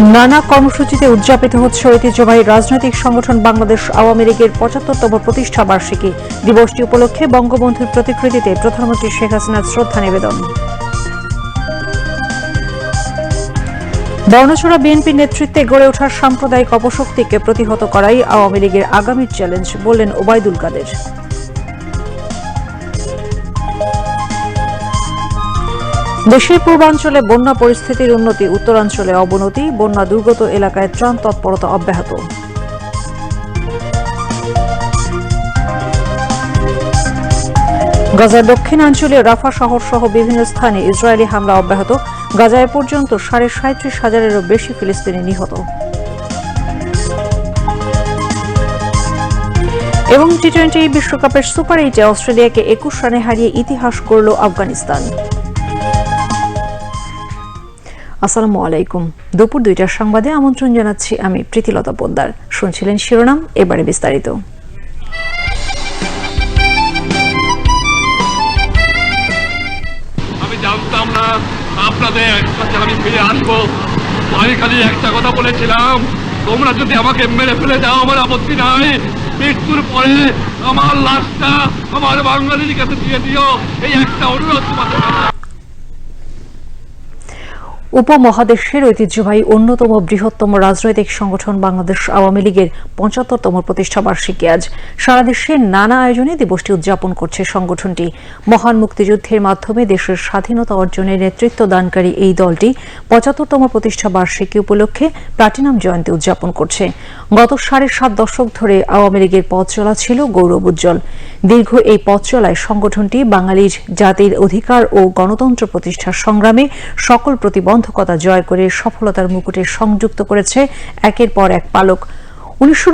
নানা কর্মসূচিতে উদযাপিত হচ্ছে ঐতিহ্যবাহী রাজনৈতিক সংগঠন বাংলাদেশ আওয়ামী লীগের পঁচাত্তরতম প্রতিষ্ঠা বার্ষিকী। দিবসটি উপলক্ষে বঙ্গবন্ধুর প্রতিকৃতিতে প্রধানমন্ত্রী শেখ হাসিনার শ্রদ্ধা নিবেদন। বর্ণচোড়া বিএনপির নেতৃত্বে গড়ে ওঠার সাম্প্রদায়িক অপশক্তিকে প্রতিহত করাই আওয়ামী লীগের আগামীর চ্যালেঞ্জ বললেন ওবায়দুল কাদের। দেশের পূর্বাঞ্চলে বন্যা পরিস্থিতির উন্নতি, উত্তরাঞ্চলে অবনতি, বন্যা দুর্গত এলাকায় ত্রাণ তৎপরতা অব্যাহত। গাজার দক্ষিণাঞ্চলীয় রাফা শহর সহ বিভিন্ন স্থানে ইসরায়েলি হামলা অব্যাহত। গাজায় পর্যন্ত সাড়ে সাঁত্রিশ হাজারেরও বেশি ফিলিস্তিনি নিহত। এবং টি টোয়েন্টি বিশ্বকাপের সুপার এইটে অস্ট্রেলিয়াকে একুশ রানে হারিয়ে ইতিহাস করল আফগানিস্তান। আসসালামু আলাইকুম। দুপুর দুইটার সংবাদে আমন্ত্রণ জানাচ্ছি আমি প্রীতিলতা পোদ্দার। শুনছিলেন শিরোনাম, এবারে বিস্তারিত। আমি জানতাম না আপনাদের কাছে আমি ফিরে আসব। আমি খালি একটা কথা বলেছিলাম, তোমরা যদি আমাকে মেরে ফেলে দাও, আমার আপত্তি নাই। মৃত্যুর পরে আমার লাশটা আমার বাঙালির কাছে দিয়ে দিও। এই একটা অনুরোধ তোমাদের। উপমহাদেশের ঐতিহ্যবাহী অন্যতম বৃহত্তম রাজনৈতিক সংগঠন বাংলাদেশ আওয়ামী লীগের পঁচাত্তরতম প্রতিষ্ঠা বার্ষিকী আজ। সারা দেশে নানা আয়োজনে দিবসটি উদযাপন করছে সংগঠনটি। মহান মুক্তিযুদ্ধের মাধ্যমে দেশের স্বাধীনতা অর্জনে নেতৃত্ব দানকারী এই দলটি পঁচাত্তরতম প্রতিষ্ঠা বার্ষিকী উপলক্ষে প্লাটিনাম জয়ন্তী উদযাপন করছে। গত সাড়ে সাত দশক ধরে আওয়ামী লীগের পথ চলা ছিল গৌরব উজ্জ্বল। দীর্ঘ এই পথ চলায় সংগঠনটি বাঙালির জাতির অধিকার ও গণতন্ত্র প্রতিষ্ঠার সংগ্রামে সকল প্রতিবন্ধকতা জয় করে সফলতার মুকুটে সংযুক্ত করেছে একের পর এক পালক। উনিশশো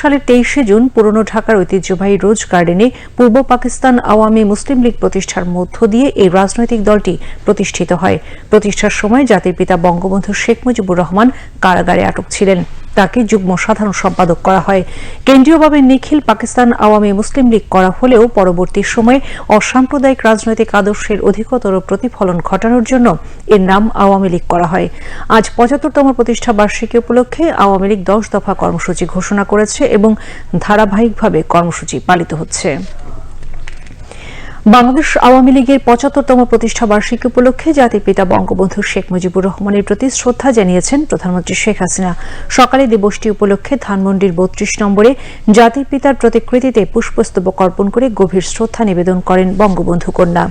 সালের তেইশে জুন পুরনো ঢাকার ঐতিহ্যবাহী রোজ গার্ডেনে পূর্ব পাকিস্তান আওয়ামী মুসলিম লীগ প্রতিষ্ঠার মধ্য দিয়ে এই রাজনৈতিক দলটি প্রতিষ্ঠিত হয়। প্রতিষ্ঠার সময় জাতির পিতা বঙ্গবন্ধু শেখ মুজিবুর রহমান কারাগারে আটক ছিলেন। তাকে যুগ্ম সাধারণ সম্পাদক করা হয়। কেন্দ্রীয়ভাবে নিখিল পাকিস্তান আওয়ামী মুসলিম লীগ করা হলেও পরবর্তী সময়ে অসাম্প্রদায়িক রাজনৈতিক আদর্শের অধিকতর প্রতিফলন ঘটানোর জন্য এর নাম আওয়ামী লীগ করা হয়। আজ পঁচাত্তরতম প্রতিষ্ঠা বার্ষিকী উপলক্ষে আওয়ামী লীগ দশ দফা কর্মসূচি ঘোষণা করেছে এবং ধারাবাহিকভাবে কর্মসূচি পালিত হচ্ছে। বাংলাদেশ আওয়ামী লীগের পঁচাত্তরতম প্রতিষ্ঠা বার্ষিকী উপলক্ষে জাতির পিতা বঙ্গবন্ধু শেখ মুজিবুর রহমানের প্রতি শ্রদ্ধা জানিয়েছেন প্রধানমন্ত্রী শেখ হাসিনা। সকালে দিবসটি উপলক্ষে ধানমন্ডির বত্রিশ নম্বরে জাতির পিতার প্রতিকৃতিতে পুষ্পস্তবক অর্পণ করে গভীর শ্রদ্ধা নিবেদন করেন বঙ্গবন্ধু কন্যা।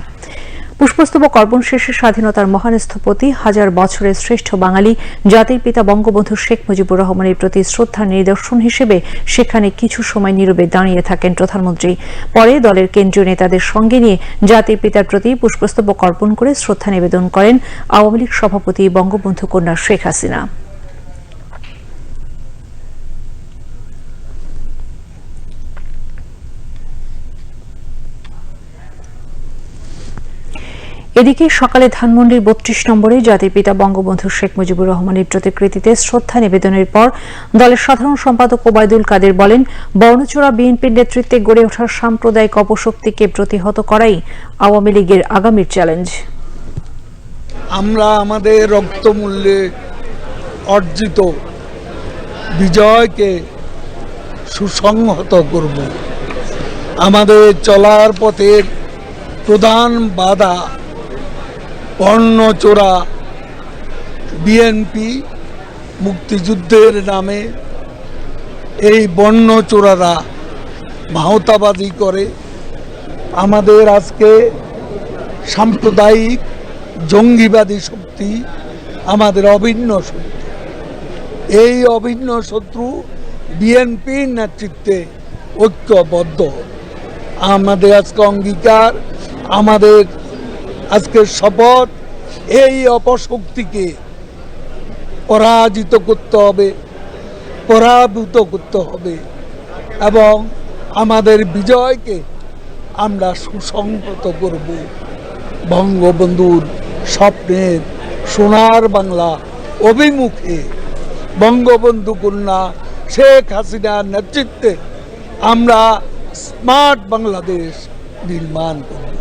পুষ্পস্তবক অর্পণ শেষে স্বাধীনতার মহান স্থপতি, হাজার বছরের শ্রেষ্ঠ বাঙালি, জাতির পিতা বঙ্গবন্ধু শেখ মুজিবুর রহমানের প্রতি শ্রদ্ধা নিদর্শন হিসেবে সেখানে কিছু সময় নীরবে দাঁড়িয়ে থাকেন প্রধানমন্ত্রী। পরে দলের কেন্দ্রীয় নেতাদের সঙ্গে নিয়ে জাতির পিতার প্রতি পুষ্পস্তবক অর্পণ করে শ্রদ্ধা নিবেদন করেন আওয়ামী লীগ সভাপতি বঙ্গবন্ধু কন্যা শেখ হাসিনা। এদিকে সকালে ধানমন্ডির বত্রিশ নম্বরে জাতির পিতা বঙ্গবন্ধু শেখ মুজিবুর রহমানের প্রতিকৃতিতে শ্রদ্ধা নিবেদনের পর দলের সাধারণ সম্পাদক ওবায়দুল কাদের বলেন বর্ণচোড়া বিএনপির নেতৃত্বে গড়ে ওঠার সাম্প্রদায়িক অপশক্তিকে প্রতিহত করাই আওয়ামী লীগের আগামীর চ্যালেঞ্জ। আমরা আমাদের রক্তমূল্যে অর্জিত বিজয়কে সুসংহত করব। আমাদের চলার পথের প্রধান বাধা বর্ণচোরা বিএনপি মুক্তিযুদ্ধের নামে এই বর্ণচোরারা মাহতাবাদী করে। আমাদের আজকে সাম্প্রদায়িক জঙ্গিবাদী শক্তি আমাদের অভিন্ন শক্তি এই অভিন্ন শত্রু বিএনপির নেতৃত্বে ঐক্যবদ্ধ। আমাদের আজকে অঙ্গীকার, আমাদের আজকের শপথ এই অপশক্তিকে পরাজিত করতে হবে, পরাভূত করতে হবে এবং আমাদের বিজয়কে আমরা সুসংহত করব। বঙ্গবন্ধুর স্বপ্নের সোনার বাংলা অভিমুখে বঙ্গবন্ধু কন্যা শেখ হাসিনার নেতৃত্বে আমরা স্মার্ট বাংলাদেশ নির্মাণ করব।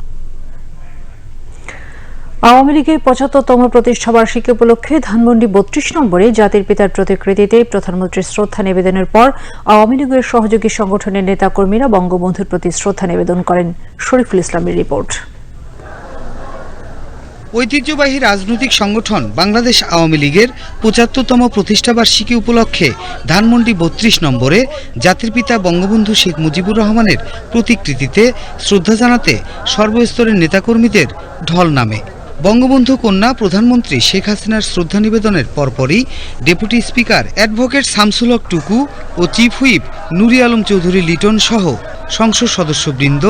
আওয়ামী লীগের পঁচাত্তরতম প্রতিষ্ঠা বার্ষিকী উপলক্ষে ধানমন্ডি বত্রিশ নম্বরে জাতির পিতার প্রতিকৃতিতে প্রধানমন্ত্রীর শ্রদ্ধা নিবেদনের পর আওয়ামী লীগের সহযোগী সংগঠনের নেতাকর্মীরা বঙ্গবন্ধুর প্রতি শ্রদ্ধা নিবেদন করেন। শরীফুল ইসলামের রিপোর্ট। ঐতিহ্যবাহী রাজনৈতিক সংগঠন বাংলাদেশ আওয়ামী লীগের পঁচাত্তরতম প্রতিষ্ঠাবার্ষিকী উপলক্ষে ধানমন্ডি বত্রিশ নম্বরে জাতির পিতা বঙ্গবন্ধু শেখ মুজিবুর রহমানের প্রতিকৃতিতে শ্রদ্ধা জানাতে সর্বস্তরের নেতাকর্মীদের ঢল নামে। বঙ্গবন্ধু কন্যা প্রধানমন্ত্রী শেখ হাসিনার শ্রদ্ধা নিবেদনের পরপরই deputy speaker advocate Shamsul Haq Tuku ও চিফ হুইপ নুরি আলম চৌধুরী লিটন সহ সংসদ সদস্যবৃন্দ,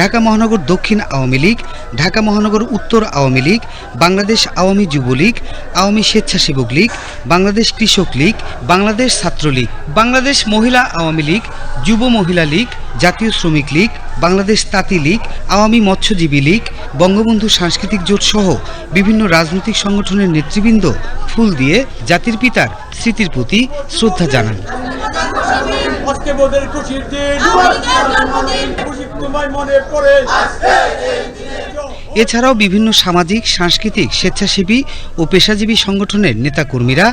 ঢাকা মহানগর দক্ষিণ আওয়ামী লীগ, ঢাকা মহানগর উত্তর আওয়ামী লীগ, বাংলাদেশ আওয়ামী যুবলীগ, আওয়ামী স্বেচ্ছাসেবক লীগ, বাংলাদেশ কৃষক লীগ, বাংলাদেশ ছাত্রলীগ বাংলাদেশ মহিলা আওয়ামী লীগ, যুব মহিলা লীগ, জাতীয় শ্রমিক লীগ, বাংলাদেশ তাঁতি লীগ, আওয়ামী মৎস্যজীবী লীগ, বঙ্গবন্ধু সাংস্কৃতিক জোট সহ বিভিন্ন রাজনৈতিক সংগঠনের নেতৃবৃন্দ ফুল দিয়ে জাতির পিতার স্মৃতির প্রতি শ্রদ্ধা জানান। আজকে বোধের খুশির দিন। খুশি তোমায় মনে পড়ে। এছাড়াও বিভিন্ন সামাজিক সাংস্কৃতিক স্বেচ্ছাসেবী ও পেশাজীবী সংগঠনের নেতাকর্মীরা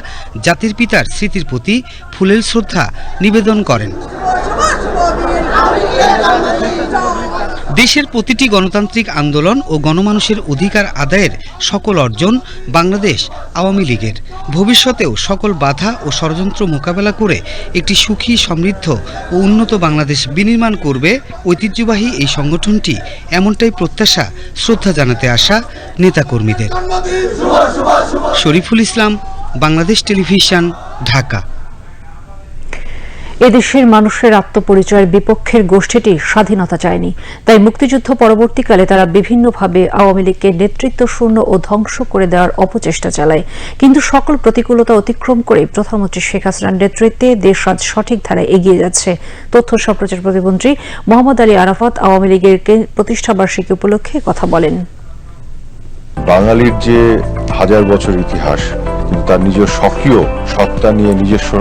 জাতির পিতার স্মৃতির প্রতি ফুলেল শ্রদ্ধা নিবেদন করেন। দেশের প্রতিটি গণতান্ত্রিক আন্দোলন ও গণমানুষের অধিকার আদায়ের সকল অর্জন বাংলাদেশ আওয়ামী লীগের। ভবিষ্যতেও সকল বাধা ও ষড়যন্ত্র মোকাবেলা করে একটি সুখী, সমৃদ্ধ ও উন্নত বাংলাদেশ বিনির্মাণ করবে ঐতিহ্যবাহী এই সংগঠনটি, এমনটাই প্রত্যাশা, শ্রদ্ধা জানাতে আসা নেতাকর্মীদের। শরীফুল ইসলাম, বাংলাদেশ টেলিভিশন, ঢাকা। এদেশের মানুষের আত্মপরিচয়ের বিপক্ষের গোষ্ঠীটি স্বাধীনতা চায়নি। তাই মুক্তিযুদ্ধ পরবর্তীকালে তারা বিভিন্নভাবে আওয়ামী লীগকে নেতৃত্ব শূন্য ও ধ্বংস করে দেওয়ার অপচেষ্টা চালায়। কিন্তু সকল প্রতিকূলতা অতিক্রম করে প্রধানমন্ত্রী শেখ হাসিনার নেতৃত্বে দেশ আজ সঠিক ধারায় এগিয়ে যাচ্ছে। তথ্য সম্প্রচার প্রতিমন্ত্রী মোহাম্মদ আলী আরাফাত আওয়ামী লীগের প্রতিষ্ঠাবার্ষিকী উপলক্ষে কথা বলেন। বাঙালির যে হাজার বছর ইতিহাস, কিন্তু তার নিজের স্বকীয় সত্তা নিয়ে নিজস্ব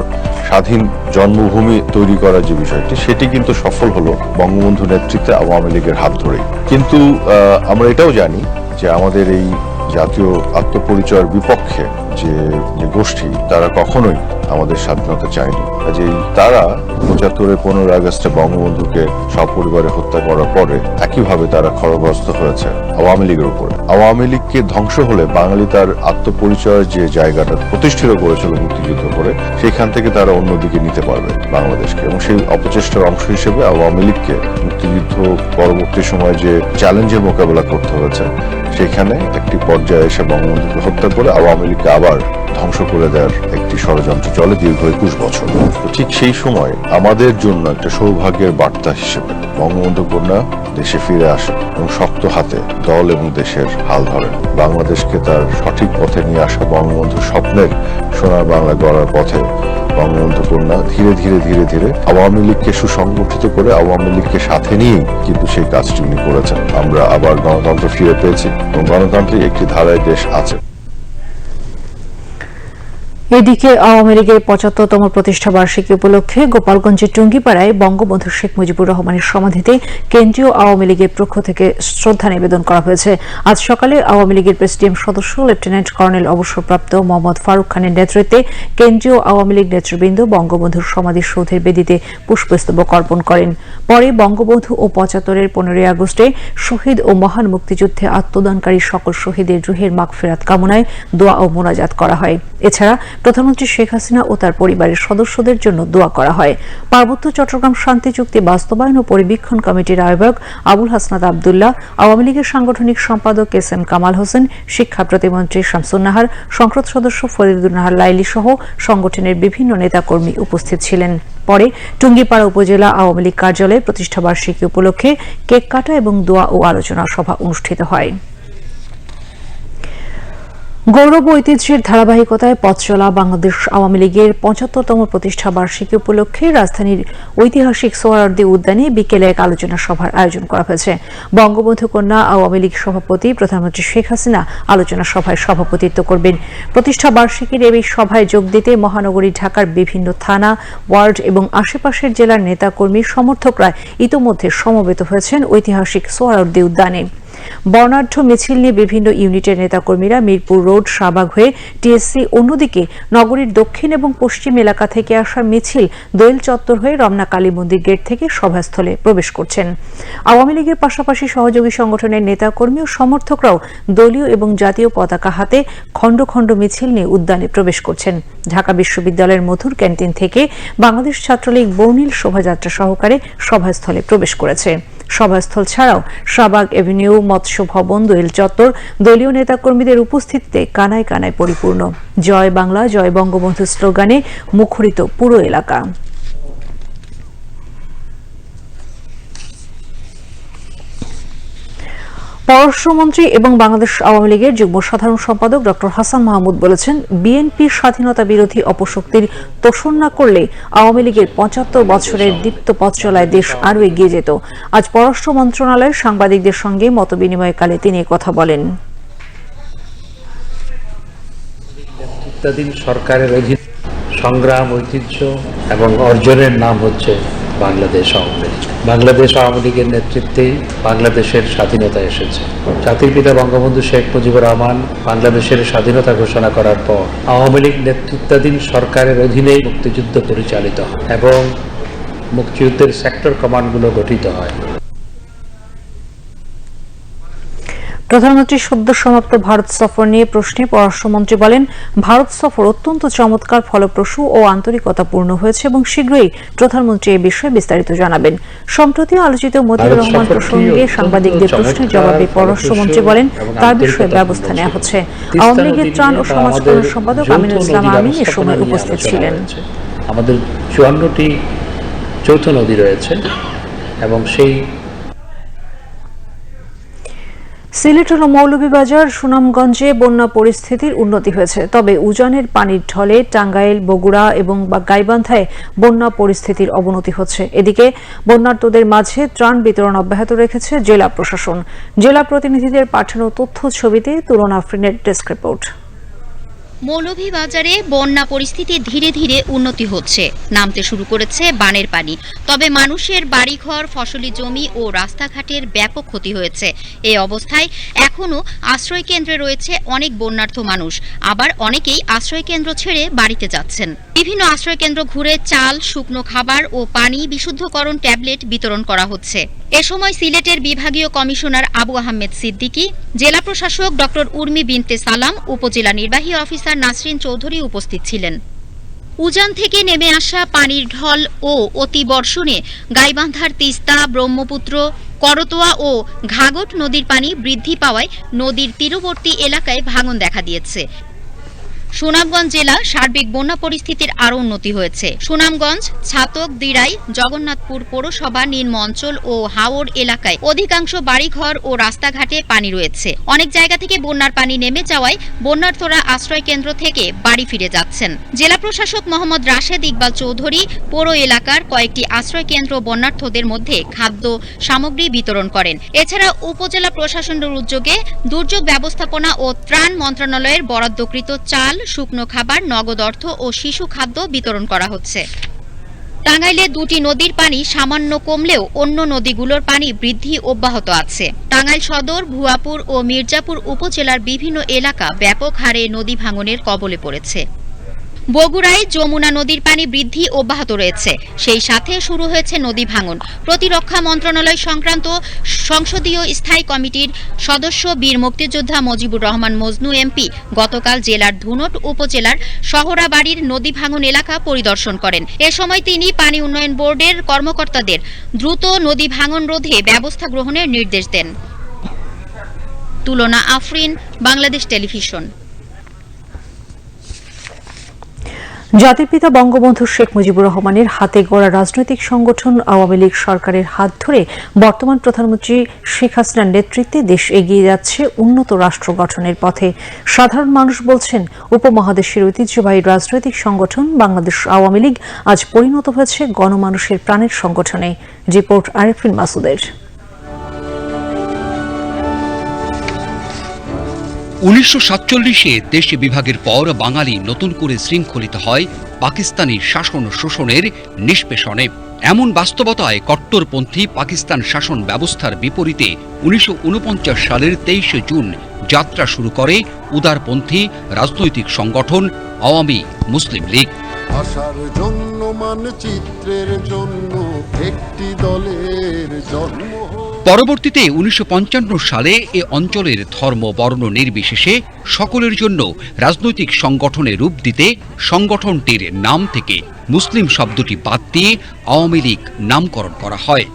স্বাধীন জন্মভূমি তৈরি করার যে বিষয়টি, সেটি কিন্তু সফল হলো বঙ্গবন্ধু নেতৃত্বে আওয়ামী লীগের হাত ধরে কিন্তু আমরা এটাও জানি যে আমাদের এই জাতীয় আত্মপরিচয়ের বিপক্ষে যে যে গোষ্ঠী তারা কখনোই আমাদের স্বাধীনতা চায়নি। কাজেই তারা পঁচাত্তরের পনেরো আগস্টে বঙ্গবন্ধুকে সপরিবারে হত্যা করার পরে একইভাবে তারা খড়গস্ত হয়েছে আওয়ামী লীগের উপরে। আওয়ামী লীগকে ধ্বংস হলে বাঙালি তার আত্মপরিচয়ের যে জায়গাটা প্রতিষ্ঠিত করেছিল মুক্তিযুদ্ধ করে, সেখান থেকে তারা অন্যদিকে নিতে পারবে বাংলাদেশকে। এবং সেই অপচেষ্টার অংশ হিসেবে আওয়ামী লীগকে মুক্তিযুদ্ধ পরবর্তী সময় যে চ্যালেঞ্জের মোকাবেলা করতে হয়েছে, সেখানে একটি পর্যায়ে এসে বঙ্গবন্ধুকে হত্যা করে আওয়ামী লীগকে আবার ধ্বংস করে দেওয়ার একটি ষড়যন্ত্র চলে দীর্ঘ একুশ বছর। ঠিক সেই সময় আমাদের জন্য একটা সৌভাগ্যের বার্তা হিসেবে বঙ্গবন্ধু কন্যা দেশে ফিরে আসেন এবং শক্ত হাতে দল এবং দেশের হাল ধরেন। বাংলাদেশকে তার সঠিক পথে নিয়ে আসা বঙ্গবন্ধুর স্বপ্নের সোনার বাংলা গড়ার পথে বঙ্গবন্ধু কন্যা ধীরে ধীরে ধীরে ধীরে আওয়ামী লীগকে সুসংগঠিত করে আওয়ামী লীগকে সাথে নিয়েই কিন্তু সেই কাজটি উনি করেছেন। আমরা আবার গণতন্ত্র ফিরে পেয়েছি এবং গণতান্ত্রিক একটি ধারায় দেশ আছে। এদিকে আওয়ামী লীগের পঁচাত্তরতম প্রতিষ্ঠা বার্ষিকী উপলক্ষে গোপালগঞ্জের টুঙ্গিপাড়ায় বঙ্গবন্ধু শেখ মুজিবুর রহমানের সমাধিতে কেন্দ্রীয় আওয়ামী লীগের পক্ষ থেকে শ্রদ্ধা নিবেদন করা হয়েছে। আজ সকালে আওয়ামী লীগের প্রেসিডিয়াম সদস্য, লেফটেন্যান্ট কর্নেল অবসরপ্রাপ্ত মোহাম্মদ ফারুক খানের নেতৃত্বে কেন্দ্রীয় আওয়ামী লীগ নেতৃবৃন্দ বঙ্গবন্ধুর সমাধিসৌধের বেদিতে পুষ্পস্তবক অর্পণ করেন। পরে বঙ্গবন্ধু ও পঁচাত্তরের পনেরোই আগস্টে শহীদ ও মহান মুক্তিযুদ্ধে আত্মদানকারী সকল শহীদের রুহের মাগফিরাত কামনায় দোয়া ও মোনাজাত করা হয়। এছাড়া প্রধানমন্ত্রী শেখ হাসিনা ও তার পরিবারের সদস্যদের জন্য দোয়া করা হয়। পার্বত্য চট্টগ্রাম শান্তি চুক্তি বাস্তবায়ন ও পরিবীক্ষণ কমিটির আহ্বায়ক আবুল হাসনাত আবদুল্লাহ, আওয়ামী লীগের সাংগঠনিক সম্পাদক এস এম কামাল হোসেন, শিক্ষা প্রতিমন্ত্রী শামসুন্নাহার সংসদ সদস্য ফরিদুন্নাহার লাইলি সহ সংগঠনের বিভিন্ন নেতাকর্মী উপস্থিত ছিলেন। পরে টুঙ্গিপাড়া উপজেলা আওয়ামী লীগ কার্যালয়ে প্রতিষ্ঠাবার্ষিকী উপলক্ষে কেক কাটা এবং দোয়া ও আলোচনা সভা অনুষ্ঠিত হয়। গৌরব ঐতিহ্যের ধারাবাহিকতায় পথ চলা বাংলাদেশ আওয়ামী লীগের পঁচাত্তরতম প্রতিষ্ঠা বার্ষিকী উপলক্ষে রাজধানীর ঐতিহাসিক সোহরাওয়ার্দী উদ্যানে বিকেলে এক আলোচনা সভার আয়োজন করা হয়েছে। বঙ্গবন্ধু কন্যা আওয়ামী লীগ সভাপতি প্রধানমন্ত্রী শেখ হাসিনা আলোচনা সভায় সভাপতিত্ব করবেন। প্রতিষ্ঠা বার্ষিকীর এই সভায় যোগ দিতে মহানগরী ঢাকার বিভিন্ন থানা, ওয়ার্ড এবং আশেপাশের জেলার নেতাকর্মী সমর্থকরা ইতোমধ্যে সমবেত হয়েছেন ঐতিহাসিক সোহরাওয়ার্দী উদ্যানে। বর্ণাঢ্য মিছিল নিয়ে বিভিন্ন ইউনিটের নেতাকর্মীরা মিরপুর রোড শাহবাগ হয়ে টিএসসি অন্যদিকে নগরীর দক্ষিণ এবং পশ্চিম এলাকা থেকে আসা মিছিল দোয়েল চত্বর হয়ে রমনা কালী মন্দির গেট থেকে সভাস্থলে প্রবেশ করছেন। আওয়ামী লীগের পাশাপাশি সহযোগী সংগঠনের নেতাকর্মী ও সমর্থকরাও দলীয় এবং জাতীয় পতাকা হাতে খণ্ড খণ্ড মিছিল নিয়ে উদ্যানে প্রবেশ করছেন। ঢাকা বিশ্ববিদ্যালয়ের মধুর ক্যান্টিন থেকে বাংলাদেশ ছাত্রলীগ বর্ণিল শোভাযাত্রা সহকারে সভাস্থলে প্রবেশ করেছে। সভাস্থল ছাড়াও শাহবাগ এভিনিউ মৎস্য ভবন, দোয়েল চত্বর, দলীয় নেতাকর্মীদের উপস্থিতিতে কানায় কানায় পরিপূর্ণ। জয় বাংলা, জয় বঙ্গবন্ধু স্লোগানে মুখরিত পুরো এলাকা। পররাষ্ট্রমন্ত্রী এবং বাংলাদেশ আওয়ামী লীগের যুগ্ম সাধারণ সম্পাদক ডক্টর হাসান মাহমুদ বলেছেন, বিএনপির স্বাধীনতা বিরোধী অপশক্তির তোষণ না করলে আওয়ামী লীগের পঁচাত্তর বছরের দীপ্ত পথ চলায় দেশ আরও এগিয়ে যেত। আজ পররাষ্ট্র মন্ত্রণালয়ের সাংবাদিকদের সঙ্গে মতবিনিময়কালে তিনি কথা বলেন। সরকারের সংগ্রাম, ঐতিহ্য এবং অর্জনের নাম হচ্ছে বাংলাদেশ আওয়ামী লীগ। বাংলাদেশ আওয়ামী লীগের নেতৃত্বেই বাংলাদেশের স্বাধীনতা এসেছে। জাতির পিতা বঙ্গবন্ধু শেখ মুজিবুর রহমান বাংলাদেশের স্বাধীনতা ঘোষণা করার পর আওয়ামী লীগ নেতৃত্বাধীন সরকারের অধীনেই মুক্তিযুদ্ধ পরিচালিত হয় এবং মুক্তিযুদ্ধের সেক্টর কমান্ডগুলো গঠিত হয়। প্রধানমন্ত্রী সদ্য সমাপ্ত ভারত সফর নিয়ে প্রশ্নে পররাষ্ট্রমন্ত্রী বলেন ভারত সফর অত্যন্ত চমৎকার ফলপ্রসূ ও আন্তরিকতাপূর্ণ হয়েছে এবং শীঘ্রই প্রধানমন্ত্রী এ বিষয়ে বিস্তারিত জানাবেন। সম্প্রতি আলোচিত মতিউর রহমান প্রসঙ্গে সাংবাদিকদের প্রশ্নের জবাবে পররাষ্ট্রমন্ত্রী বলেন তার বিষয়ে ব্যবস্থা নেওয়া হচ্ছে। আওয়ামী লীগের ত্রাণ ও সমাজকল্যাণ সম্পাদক আমিনুল ইসলাম আমিন এ সময় উপস্থিত ছিলেন। আমাদের চুয়ান্নটি যৌথ নদী রয়েছে এবং সেই সিলেট ও মৌলভীবাজার সুনামগঞ্জে বন্যা পরিস্থিতির উন্নতি হয়েছে। তবে উজানের পানির ঢলে টাঙ্গাইল, বগুড়া এবং গাইবান্ধায় বন্যা পরিস্থিতির অবনতি হচ্ছে। এদিকে বন্যার্তদের মাঝে ত্রাণ বিতরণ অব্যাহত রেখেছে জেলা প্রশাসন। জেলা প্রতিনিধিদের পাঠানো তথ্য ছবিতে তুলনা ফ্রিনের ডেস্ক রিপোর্ট। মৌলভীবাজারে বন্যা পরিস্থিতি ধীরে ধীরে উন্নতি হচ্ছে। নামতে শুরু করেছে বানের পানি। তবে মানুষের বাড়িঘর, ফসলি জমি ও রাস্তাঘাটের ব্যাপক ক্ষতি হয়েছে। এই অবস্থায় এখনও আশ্রয় কেন্দ্রে রয়েছে অনেক বন্যার্থ মানুষ। আবার অনেকেই আশ্রয় কেন্দ্র ছেড়ে বাড়িতে যাচ্ছেন। বিভিন্ন আশ্রয় কেন্দ্র ঘুরে চাল, শুকনো খাবার ও পানি বিশুদ্ধকরণ ট্যাবলেট বিতরণ করা হচ্ছে। এ সময় সিলেটের বিভাগীয় কমিশনার আবু আহমেদ সিদ্দিকী, জেলা প্রশাসক ডক্টর উর্মি বিনতে সালাম, উপজেলা নির্বাহী অফিসার নাসরিন চৌধুরী উপস্থিত ছিলেন। উজান থেকে নেমে আসা পানির ঢল ও অতি বর্ষণে গাইবান্ধার তিস্তা, ব্রহ্মপুত্র, করতোয়া ও ঘাগট নদীর পানি বৃদ্ধি পাওয়ায় নদীর তীরবর্তী এলাকায় ভাঙন দেখা দিয়েছে। সুনামগঞ্জ জেলা সার্বিক বন্যা পরিস্থিতির আরও উন্নতি হয়েছে। সুনামগঞ্জ, ছাতক, দিরাই, জগন্নাথপুর পৌরসভা নিম্ন অঞ্চল ও হাওড় এলাকায় অধিকাংশ বাড়িঘর ও রাস্তাঘাটে পানি রয়েছে। অনেক জায়গা থেকে বন্যার পানি নেমে যাওয়ায় বন্যার্থরা আশ্রয় কেন্দ্র থেকে বাড়ি ফিরে যাচ্ছেন। জেলা প্রশাসক মোহাম্মদ রাশেদ ইকবাল চৌধুরী পৌর এলাকার কয়েকটি আশ্রয় কেন্দ্র বন্যার্থদের মধ্যে খাদ্য সামগ্রী বিতরণ করেন। এছাড়া উপজেলা প্রশাসনের উদ্যোগে দুর্যোগ ব্যবস্থাপনা ও ত্রাণ মন্ত্রণালয়ের বরাদ্দকৃত চাল শুকনো খাবার, নগদ অর্থ ও শিশু খাদ্য বিতরণ করা হচ্ছে। টাঙ্গাইলে দুটি নদীর পানি সামান্য কমলেও অন্য নদীগুলোর পানি বৃদ্ধি অব্যাহত আছে। টাঙ্গাইল সদর, ভুয়াপুর ও মির্জাপুর উপজেলার বিভিন্ন এলাকা ব্যাপক হারে নদী ভাঙনের কবলে পড়েছে। বগুড়ায় যমুনা নদীর পানি বৃদ্ধি অব্যাহত রয়েছে। সেই সাথে শুরু হয়েছে নদী ভাঙন। প্রতিরক্ষা মন্ত্রণালয় সংক্রান্ত সংসদীয় স্থায়ী কমিটির সদস্য বীর মুক্তিযোদ্ধা মজিবুর রহমান মজনু, এমপি, গতকাল জেলার ধুনট উপজেলার শহরাবাড়ির নদী ভাঙন এলাকা পরিদর্শন করেন। এ সময় তিনি পানি উন্নয়ন বোর্ডের কর্মকর্তাদের দ্রুত নদী ভাঙন রোধে ব্যবস্থা গ্রহণের নির্দেশ দেন। তুলনা আফরিন, বাংলাদেশ টেলিভিশন। জাতির পিতা বঙ্গবন্ধু শেখ মুজিবুর রহমানের হাতে গড়া রাজনৈতিক সংগঠন আওয়ামী লীগ সরকারের হাত ধরে বর্তমান প্রধানমন্ত্রী শেখ হাসিনার নেতৃত্বে দেশ এগিয়ে যাচ্ছে উন্নত রাষ্ট্র গঠনের পথে। সাধারণ মানুষ বলছেন, উপমহাদেশের ঐতিহ্যবাহী রাজনৈতিক সংগঠন বাংলাদেশ আওয়ামী লীগ আজ পরিণত হয়েছে গণমানুষের প্রাণের সংগঠনে। রিপোর্ট আরেফিন মাসুদের। উনিশশো সাতচল্লিশে দেশ বিভাগের পর বাঙালি নতুন করে শৃঙ্খলিত হয় পাকিস্তানি শাসন শোষণের নিষ্পেষণে এমন বাস্তবতায় কট্টরপন্থী পাকিস্তান শাসন ব্যবস্থার বিপরীতে উনিশশো ঊনপঞ্চাশ সালের তেইশে জুন যাত্রা শুরু করে উদারপন্থী রাজনৈতিক সংগঠন আওয়ামী মুসলিম লীগ আসার জন্য মানচিত্রের জন্য একটি দলের জন্ম। পরবর্তীতে উনিশশো পঞ্চান্ন সালে এ অঞ্চলের ধর্ম, বর্ণ নির্বিশেষে সকলের জন্য রাজনৈতিক সংগঠনে রূপ দিতে সংগঠনটির নাম থেকে মুসলিম শব্দটি বাদ দিয়ে আওয়ামী লীগ নামকরণ করা হয়।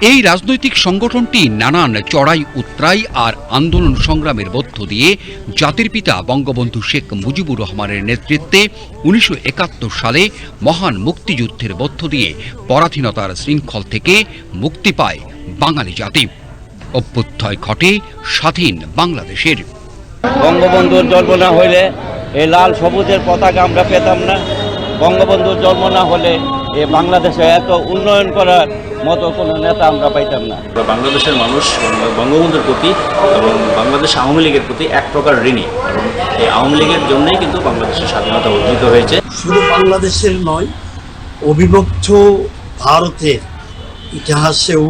এই রাজনৈতিক সংগঠনটি নানান চড়াই উত্তরাই আর আন্দোলন সংগ্রামের মধ্য দিয়ে জাতির পিতা বঙ্গবন্ধু শেখ মুজিবুর রহমানের নেতৃত্বে উনিশশো একাত্তর সালে মহান মুক্তিযুদ্ধের মধ্য দিয়ে পরাধীনতার শৃঙ্খল থেকে মুক্তি পায় বাঙালি জাতি। অভ্যুত্থয় ঘটে স্বাধীন বাংলাদেশের। বঙ্গবন্ধুর জন্ম না হইলে এই লাল সবুজের পতাকা আমরা পেতাম না। বঙ্গবন্ধুর জন্ম না হলে এ বাংলাদেশে এত উন্নয়ন করার মতো কোনো নেতা আমরা পাইতাম না। বাংলাদেশের মানুষ বঙ্গবন্ধুর প্রতি এবং বাংলাদেশ আওয়ামী লীগের প্রতি এক প্রকার ঋণী। এবং এই আওয়ামী লীগের জন্যই কিন্তু বাংলাদেশের স্বাধীনতা অর্জিত হয়েছে। শুধু বাংলাদেশের নয় অবিভক্ত ভারতের ইতিহাসেও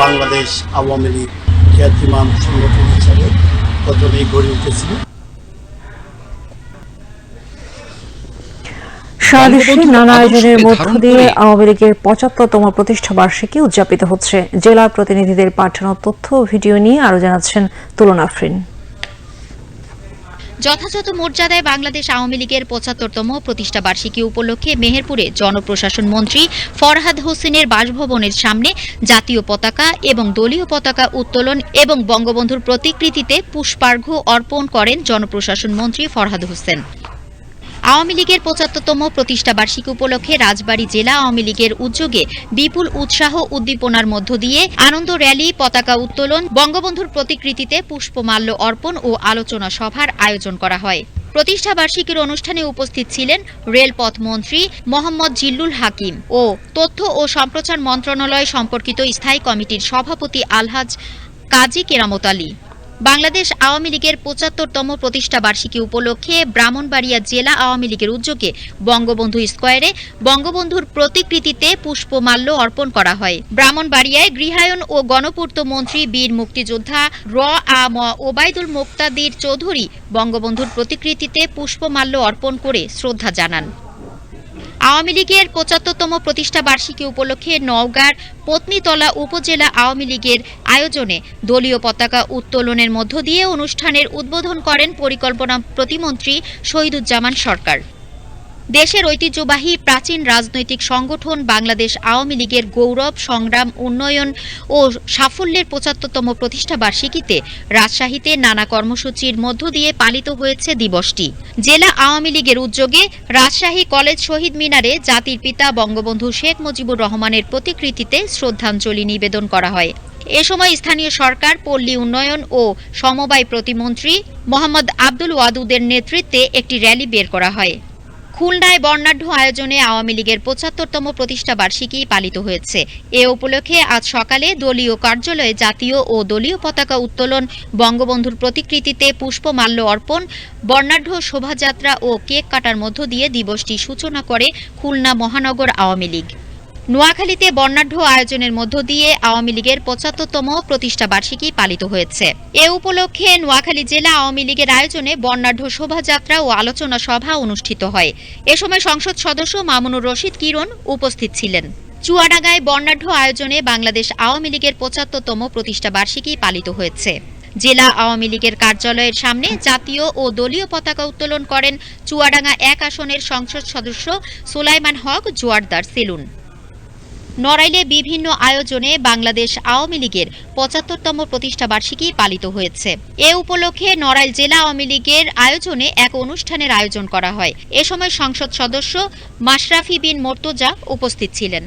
বাংলাদেশ আওয়ামী লীগ খ্যাতিমান সংগঠন হিসাবে প্রথমেই গড়ে উঠেছিল সারা দেশে নানা আয়োজনের মধ্য দিয়ে আওয়ামী লীগের পঁচাত্তরতম প্রতিষ্ঠা বার্ষিকী উদযাপিত হচ্ছে। জেলা প্রতিনিধিদের পাঠানো তথ্য ও ভিডিও নিয়ে আরও জানাচ্ছেন তুলনা আফরিন। যথাযথ মর্যাদায় বাংলাদেশ আওয়ামী লীগের পঁচাত্তরতম প্রতিষ্ঠা বার্ষিকী উপলক্ষে মেহেরপুরে জনপ্রশাসন মন্ত্রী ফরহাদ হোসেনের বাসভবনের সামনে জাতীয় পতাকা এবং দলীয় পতাকা উত্তোলন এবং বঙ্গবন্ধুর প্রতিকৃতিতে পুষ্পার্ঘ্য অর্পণ করেন জনপ্রশাসন মন্ত্রী ফরহাদ হোসেন। আওয়ামী লীগের পঁচাত্তরতম প্রতিষ্ঠা বার্ষিকী উপলক্ষে রাজবাড়ী জেলা আওয়ামী লীগের উদ্যোগে বিপুল উৎসাহ উদ্দীপনার মধ্য দিয়ে আনন্দ র্যালি, পতাকা উত্তোলন, বঙ্গবন্ধুর প্রতিকৃতিতে পুষ্পমাল্য অর্পণ ও আলোচনা সভার আয়োজন করা হয়। প্রতিষ্ঠা বার্ষিকীর অনুষ্ঠানে উপস্থিত ছিলেন রেলপথ মন্ত্রী মোহাম্মদ জিল্লুল হাকিম ও তথ্য ও সম্প্রচার মন্ত্রণালয় সম্পর্কিত স্থায়ী কমিটির সভাপতি আলহাজ কাজী কেরামত আলী। বাংলাদেশ আওয়ামী লীগের পঁচাত্তরতম প্রতিষ্ঠা বার্ষিকী উপলক্ষে ব্রাহ্মণবাড়িয়া জেলা আওয়ামী লীগের উদ্যোগে বঙ্গবন্ধু স্কোয়ারে বঙ্গবন্ধুর প্রতিকৃতিতে পুষ্পমাল্য অর্পণ করা হয়। ব্রাহ্মণবাড়িয়ায় গৃহায়ন ও গণপূর্ত মন্ত্রী বীর মুক্তিযোদ্ধা র আ ম ওবায়দুল মোক্তাদির চৌধুরী বঙ্গবন্ধুর প্রতিকৃতিতে পুষ্পমাল্য অর্পণ করে শ্রদ্ধা জানান। আওয়ামী লীগের পঁচাত্তরতম প্রতিষ্ঠা বার্ষিকী উপলক্ষে নওগাঁর পত্নীতলা উপজেলা আওয়ামী লীগের আয়োজনে দলীয় পতাকা উত্তোলনের মধ্য দিয়ে অনুষ্ঠানের উদ্বোধন করেন পরিকল্পনা প্রতিমন্ত্রী শহীদুজ্জামান সরকার। দেশের ঐতিহ্যবাহী প্রাচীন রাজনৈতিক সংগঠন বাংলাদেশ আওয়ামী লীগের গৌরব, সংগ্রাম, উন্নয়ন ও সাফল্যের পঁচাত্তরতম প্রতিষ্ঠাবার্ষিকীতে রাজশাহীতে নানা কর্মসূচির মধ্য দিয়ে পালিত হয়েছে দিবসটি। জেলা আওয়ামী লীগের উদ্যোগে রাজশাহী কলেজ শহীদ মিনারে জাতির পিতা বঙ্গবন্ধু শেখ মুজিবুর রহমানের প্রতিকৃতিতে শ্রদ্ধাঞ্জলি নিবেদন করা হয়। এ সময় স্থানীয় সরকার, পল্লী উন্নয়ন ও সমবায় প্রতিমন্ত্রী মোহাম্মদ আব্দুল ওয়াদুদের নেতৃত্বে একটি র্যালি বের করা হয়। খুলনায় বর্ণাঢ্য আয়োজনে আওয়ামী লীগের পঁচাত্তরতম প্রতিষ্ঠা বার্ষিকী পালিত হয়েছে। এ উপলক্ষে আজ সকালে দলীয় কার্যালয়ে জাতীয় ও দলীয় পতাকা উত্তোলন, বঙ্গবন্ধুর প্রতিকৃতিতে পুষ্পমাল্য অর্পণ, বর্ণাঢ্য শোভাযাত্রা ও কেক কাটার মধ্য দিয়ে দিবসটি সূচনা করে খুলনা মহানগর আওয়ামী লীগ। নোয়াখালীতে বর্ণাঢ্য আয়োজনের মধ্য দিয়ে আওয়ামী লীগের পঁচাত্তরতম প্রতিষ্ঠা বার্ষিকী পালিত হয়েছে। এ উপলক্ষে নোয়াখালী জেলা আওয়ামী লীগের আয়োজনে বর্ণাঢ্য শোভাযাত্রা ও আলোচনা সভা অনুষ্ঠিত হয়। এ সময় সংসদ সদস্য মামুনুর রশিদ কিরণ উপস্থিত ছিলেন। চুয়াডাঙ্গায় বর্ণাঢ্য আয়োজনে বাংলাদেশ আওয়ামী লীগের পঁচাত্তরতম প্রতিষ্ঠা বার্ষিকী পালিত হয়েছে। জেলা আওয়ামী লীগের কার্যালয়ের সামনে জাতীয় ও দলীয় পতাকা উত্তোলন করেন চুয়াডাঙ্গা এক আসনের সংসদ সদস্য সুলাইমান হক জোয়ারদার সেলুন। নড়াইলে বিভিন্ন আয়োজনে বাংলাদেশ আওয়ামী লীগের পঁচাত্তরতম প্রতিষ্ঠা বার্ষিকী পালিত হয়েছে। এ উপলক্ষে নড়াইল জেলা আওয়ামী লীগের আয়োজনে এক অনুষ্ঠানের আয়োজন করা হয়। এ সময় সংসদ সদস্য মাশরাফি বিন মোর্তজা উপস্থিত ছিলেন।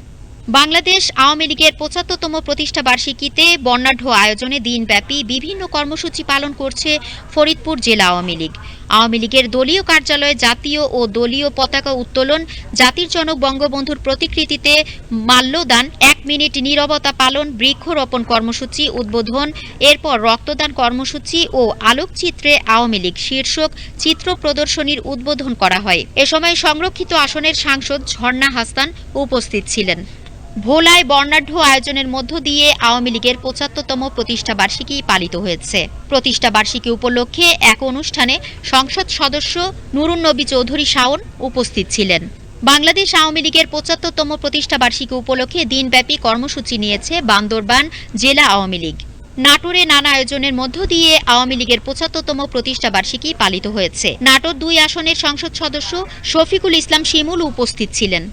বাংলাদেশ আওয়ামী লীগের পঁচাত্তরতম প্রতিষ্ঠা বার্ষিকীতে বর্ণাঢ্য আয়োজনে দিনব্যাপী বিভিন্ন কর্মসূচি পালন করছে ফরিদপুর জেলা আওয়ামী লীগ। আওয়ামী লীগের দলীয় কার্যালয়ে জাতীয় ও দলীয় পতাকা উত্তোলন, জাতির জনক বঙ্গবন্ধুর প্রতিকৃতিতে মাল্যদান, এক মিনিট নীরবতা পালন, বৃক্ষরোপণ কর্মসূচি উদ্বোধন, এরপর রক্তদান কর্মসূচি ও আলোকচিত্রে আওয়ামী লীগ শীর্ষক চিত্র প্রদর্শনীর উদ্বোধন করা হয়। এ সময় সংরক্ষিত আসনের সাংসদ ঝর্ণা হাসান উপস্থিত ছিলেন। ভোলায় বর্ণাঢ্য আয়োজনের মধ্য দিয়ে আওয়ামী লীগের পঁচাত্তরতম প্রতিষ্ঠা বার্ষিকী পালিত হয়েছে। প্রতিষ্ঠা বার্ষিকী উপলক্ষে এক অনুষ্ঠানে সংসদ সদস্য নুরুন নবী চৌধুরী শাওন উপস্থিত ছিলেন। বাংলাদেশ আওয়ামী লীগের পঁচাত্তরতম প্রতিষ্ঠা বার্ষিকী উপলক্ষে দিনব্যাপী কর্মসূচি নিয়েছে বান্দরবান জেলা আওয়ামী লীগ। নাটোরে নানা আয়োজনের মধ্য দিয়ে আওয়ামী লীগের পঁচাত্তরতম প্রতিষ্ঠা বার্ষিকী পালিত হয়েছে। নাটোর দুই আসনের সংসদ সদস্য শফিকুল ইসলাম শিমুল উপস্থিত ছিলেন।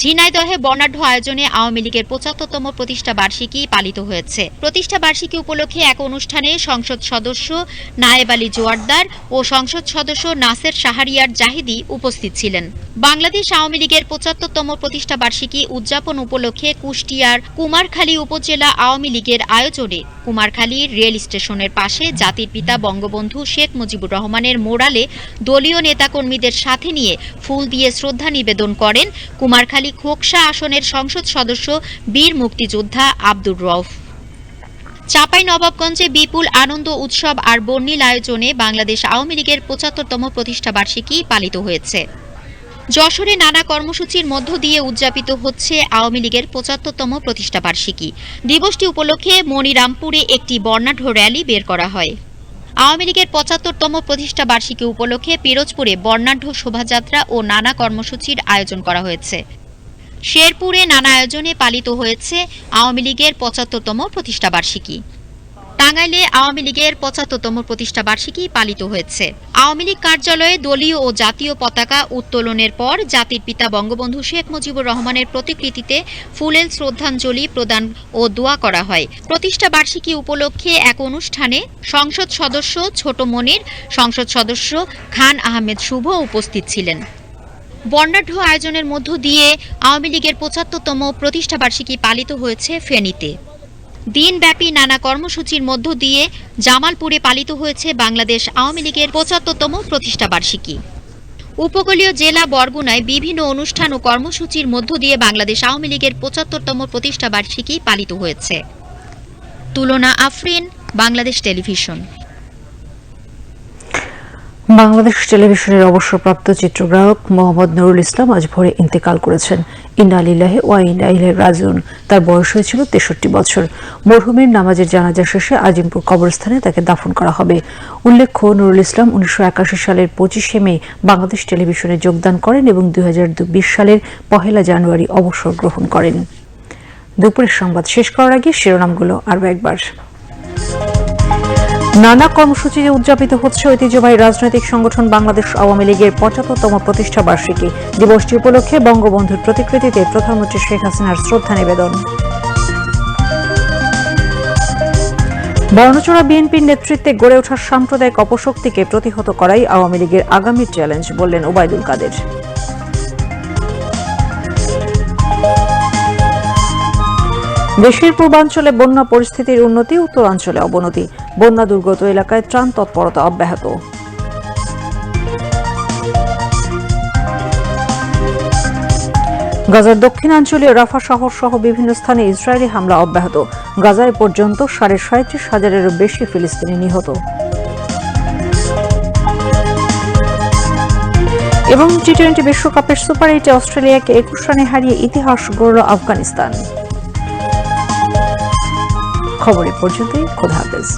ঝিনাইদহে বর্ণাঢ্য আয়োজনে আওয়ামী লীগের পঁচাত্তরতম প্রতিষ্ঠা বার্ষিকী পালিত হয়েছে। প্রতিষ্ঠা বার্ষিকী উপলক্ষে এক অনুষ্ঠানে সংসদ সদস্য নায়েব আলী জোয়ারদার ও সংসদ সদস্য নাসের শাহরিয়ার জাহিদি উপস্থিত ছিলেন। বাংলাদেশ আওয়ামী লীগের পঁচাত্তরতম প্রতিষ্ঠা বার্ষিকী উদযাপন উপলক্ষে কুষ্টিয়ার কুমারখালী উপজেলা আওয়ামী লীগের আয়োজনে কুমারখালী রেল স্টেশনের পাশে জাতির পিতা বঙ্গবন্ধু শেখ মুজিবুর রহমানের মোড়ালে দলীয় নেতাকর্মীদের সাথে নিয়ে ফুল দিয়ে শ্রদ্ধা নিবেদন করেন কুমারখালী খোকসা আসনের সংসদ সদস্য, বীর মুক্তিযোদ্ধা আব্দুর রফ চাপাই নবাবগঞ্জে বিপুল আনন্দ উৎসব আর বর্ণিল আয়োজনে বাংলাদেশ আওয়ামী লীগের পঁচাত্তরতম প্রতিষ্ঠা বার্ষিকী পালিত হয়েছে। যশোরে নানা কর্মসূচির মধ্য দিয়ে উদযাপিত হচ্ছে আওয়ামী লীগের পঁচাত্তরতম প্রতিষ্ঠা বার্ষিকী। দিবসটি উপলক্ষে মনিরামপুরে একটি বর্ণাঢ্য র্যালি বের করা হয়। আওয়ামী লীগের পঁচাত্তরতম প্রতিষ্ঠা বার্ষিকী উপলক্ষে পিরোজপুরে বর্ণাঢ্য শোভাযাত্রা ও নানা কর্মসূচির আয়োজন করা হয়েছে। শেরপুরে নানা আয়োজনে পালিত হয়েছে আওয়ামী লীগের পঁচাত্তরতম প্রতিষ্ঠাবার্ষিকী টাঙ্গাইলে আওয়ামী লীগের পঁচাত্তরতম প্রতিষ্ঠাবার্ষিকী পালিত হয়েছে। আওয়ামী লীগ কার্যালয়ে দলীয় ও জাতীয় পতাকা উত্তোলনের পর জাতির পিতা বঙ্গবন্ধু শেখ মুজিবুর রহমানের প্রতিকৃতিতে ফুলেল শ্রদ্ধাঞ্জলি প্রদান ও দোয়া করা হয়। প্রতিষ্ঠা বার্ষিকী উপলক্ষে এক অনুষ্ঠানে সংসদ সদস্য ছোট মনির, সংসদ সদস্য খান আহমেদ শুভ উপস্থিত ছিলেন। বর্ণাঢ্য আয়োজনের মধ্য দিয়ে আওয়ামী লীগের পঁচাত্তরতম প্রতিষ্ঠা বার্ষিকী পালিত হয়েছে ফেনীতে। দিনব্যাপী নানা কর্মসূচির মধ্য দিয়ে জামালপুরে পালিত হয়েছে বাংলাদেশ আওয়ামী লীগের পঁচাত্তরতম প্রতিষ্ঠা বার্ষিকী। উপকূলীয় জেলা বরগুনায় বিভিন্ন অনুষ্ঠান ও কর্মসূচির মধ্য দিয়ে বাংলাদেশ আওয়ামী লীগের পঁচাত্তরতম প্রতিষ্ঠা বার্ষিকী পালিত হয়েছে। তুলনা আফরিন, বাংলাদেশ টেলিভিশন। বাংলাদেশ টেলিভিশনের অবসরপ্রাপ্ত চিত্রগ্রাহক মোহাম্মদ নুরুল ইসলাম আজ ভোরে ইন্তেকাল করেছেন। ইন্নালিল্লাহে ওয়া ইন্নাইলে রাজিউন। তার বয়স হয়েছিল তেষট্টি বছর। মরহুমের নামাজের জানাজা শেষে আজিমপুর কবরস্থানে তাকে দাফন করা হবে। উল্লেখ্য, নুরুল ইসলাম উনিশশো একাশি সালের পঁচিশে মে বাংলাদেশ টেলিভিশনে যোগদান করেন এবং দুই সালের পহেলা জানুয়ারি অবসর গ্রহণ করেন। দুপুরের সংবাদ শেষ করার আগে শিরোনামগুলো আরও একবার। নানা কর্মসূচিতে উদযাপিত হচ্ছে ঐতিহ্যবাহী রাজনৈতিক সংগঠন বাংলাদেশ আওয়ামী লীগের পঁচাত্তরতম প্রতিষ্ঠা বার্ষিকী। দিবসটি উপলক্ষে বঙ্গবন্ধুর প্রতিকৃতিতে প্রধানমন্ত্রী শেখ হাসিনার শ্রদ্ধা নিবেদন। বর্ণচোড়া বিএনপির নেতৃত্বে গড়ে ওঠা সাম্প্রদায়িক অপশক্তিকে প্রতিহত করাই আওয়ামী লীগের আগামী চ্যালেঞ্জ, বললেন ওবায়দুল কাদের। দেশের পূর্বাঞ্চলে বন্যা পরিস্থিতির উন্নতি, উত্তরাঞ্চলে অবনতি। বন্যা দুর্গত এলাকায় ত্রাণ তৎপরতা অব্যাহত। গাজার দক্ষিণাঞ্চলীয় রাফা শহর সহ বিভিন্ন স্থানে ইসরায়েলি হামলা অব্যাহত। গাজায় পর্যন্ত সাড়ে সাঁত্রিশ হাজারেরও বেশি ফিলিস্তিনি নিহত। এবং টি টোয়েন্টি বিশ্বকাপের সুপার এইটে অস্ট্রেলিয়াকে একুশ রানে হারিয়ে ইতিহাস গড়ল আফগানিস্তান। খবর এ পর্যন্তই খোদা হাফেজ।